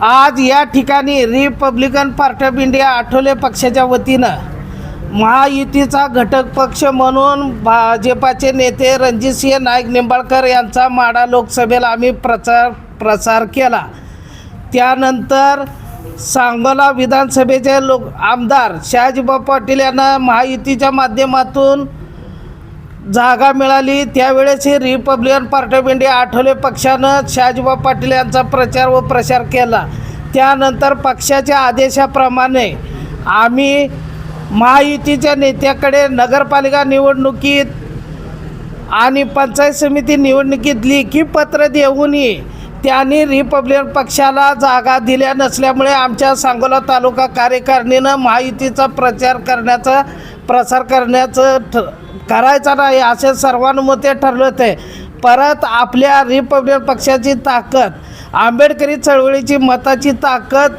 आज या ठिकाणी Republican Party of India Athawale पक्षाच्या वतीनं महायुतीचा घटक पक्ष म्हणून भाजपाचे नेते रणजितसिंह नाईक निंबाळकर यांचा माडा लोकसभेला आम्ही प्रचार प्रसार केला. त्यानंतर सांगोला विधानसभेचे लोक आमदार शहाजीबा पाटील यांना महायुतीच्या माध्यमातून जागा मिळाली. त्यावेळेस ही Republican Party of India Athawale पक्षानं शहाजीबा पाटील यांचा प्रचार व प्रसार केला. त्यानंतर पक्षाच्या आदेशाप्रमाणे आम्ही महायुतीच्या नेत्याकडे नगरपालिका निवडणुकीत आणि पंचायत समिती निवडणुकीत लेखी पत्र देऊनही त्यांनी रिपब्लिकन पक्षाला जागा दिल्या नसल्यामुळे आमच्या सांगोला तालुका कार्यकारिणीनं महायुतीचा प्रचार करण्याचा प्रसार करण्याचं ठ करायचा नाही असे सर्वानुमते ठरले होते. परत आपल्या रिपब्लिकन पक्षाची ताकद आंबेडकरी चळवळीची मताची ताकद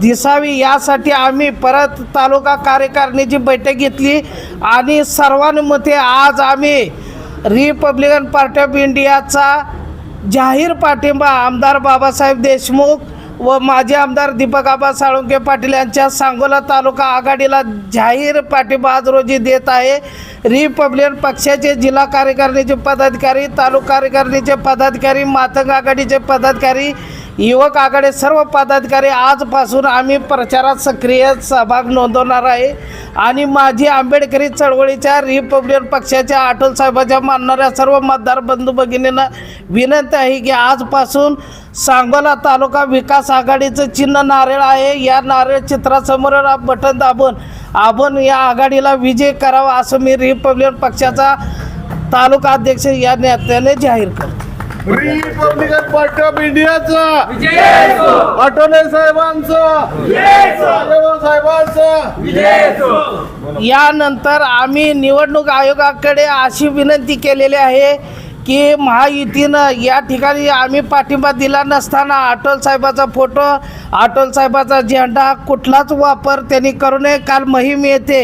दिसावी यासाठी आम्ही परत तालुका कार्यकारिणीची बैठक घेतली आणि सर्वानुमते आज आम्ही रिपब्लिकन पार्टी ऑफ इंडियाचा जाहीर पाठिंबा आमदार बाबासाहेब देशमुख व माजी आमदार दीपक आबा साळुंके पाटील यांच्या सांगोला तालुका आघाडीला जाहीर पाठिंबा आज रोजी देत आहे. रिपब्लिकन पक्षाचे जिल्हा कार्यकारिणीचे पदाधिकारी तालुका कार्यकारिणीचे पदाधिकारी मातंग आघाडीचे पदाधिकारी युवक आघाडी सर्व पदाधिकारी आजपासून आम्ही प्रचारात सक्रिय सहभाग नोंदवणार आहे. आणि माझी आंबेडकरी चळवळीच्या रिपब्लिकन पक्षाच्या आठवल साहेबाच्या मानणाऱ्या सर्व मतदार बंधू भगिनींना विनंती आहे की आजपासून सांगोला तालुका विकास आघाडीचं चिन्ह नारळ आहे. या नारळ चित्रासमोर बटन दाबून आपण या आघाडीला विजय करावा असं मी रिपब्लिकन पक्षाचा तालुका अध्यक्ष या नेत्याने जाहीर करतो. रिपब्लिकन पार्टी ऑफ इंडियाचा. आठवले साहेबांचा. यानंतर आम्ही निवडणूक आयोगाकडे अशी विनंती केलेली आहे की महायुतीनं या ठिकाणी आम्ही पाठिंबा दिला नसताना अटल साहेबाचा फोटो अटल साहेबाचा झेंडा कुठलाच वापर त्यांनी करू नये. काल मोहीम येते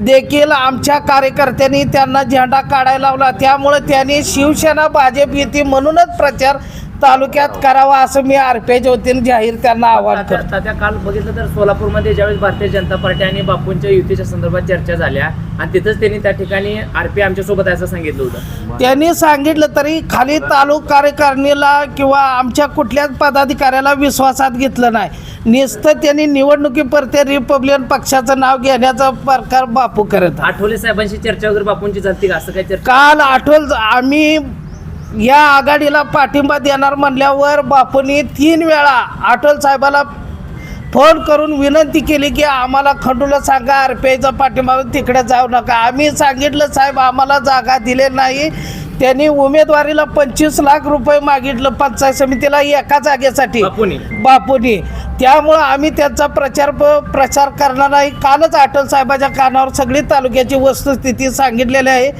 देखील आमच्या कार्यकर्त्यांनी त्यांना झेंडा काढायला लावला. त्यामुळे त्यांनी शिवसेना भाजप युती म्हणूनच प्रचार तालुक्यात करावा असं मी आर पी आयच्या वतीने जाहीर त्यांना आवाहन करतो. आता त्या काल बघितलं तर सोलापूरमध्ये ज्यावेळेस भारतीय जनता पार्टी आणि बापूंच्या युतीच्या संदर्भात चर्चा झाल्या आणि तिथंच त्यांनी त्या ठिकाणी आरपी आमच्यासोबत असं सांगितलं होतं. त्यांनी सांगितलं तरी खाली तालुका कार्यकारिणीला किंवा आमच्या कुठल्याच पदाधिकाऱ्याला विश्वासात घेतलं नाही. नुसतं त्यांनी निवडणुकीपुरते रिपब्लिकन पक्षाचं नाव घेण्याचा प्रकार बापू करत आहे. आठवले साहेबांशी चर्चा वगैरे बापूंची झाली का? असं चर्चा काल आठवल आम्ही या आघाडीला पाठिंबा देणार म्हणल्यावर बापूंनी तीन वेळा आठवल साहेबाला फोन करून विनंती केली की आम्हाला खंडूला सांगा आर पी आयचा पाठिंबा तिकडे जाऊ नका. आम्ही सांगितलं साहेब आम्हाला जागा दिले नाही. त्यांनी उमेदवारीला पंचवीस लाख रुपये मागितलं पंचायत समितीला एका जागेसाठी. बापूंनी. बापूनी. त्यामुळं आम्ही त्यांचा प्रचार प- प्रचार करणार नाही कालच आठवल साहेबाच्या कानावर सगळी तालुक्याची वस्तुस्थिती सांगितलेली आहे.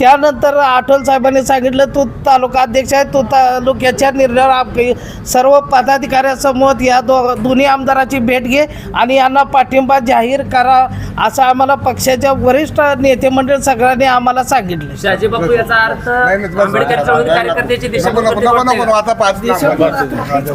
त्यानंतर आठवल साहेबांनी सांगितलं तू तालुका अध्यक्ष आहे तू तालुक्याच्या निर्णयावर आप- सर्व पदाधिकाऱ्यासमोर या दो दोन्ही आमदाराची भेट घे आणि यांना पाठिंबा जाहीर करा असं आम्हाला पक्षाच्या वरिष्ठ नेते मंडळ सगळ्यांनी आम्हाला सांगितलं. बापू याचा अर्थ नाही, नाही, बस. आंबेडकर चळवळी कार्यकर्त्याची दिशा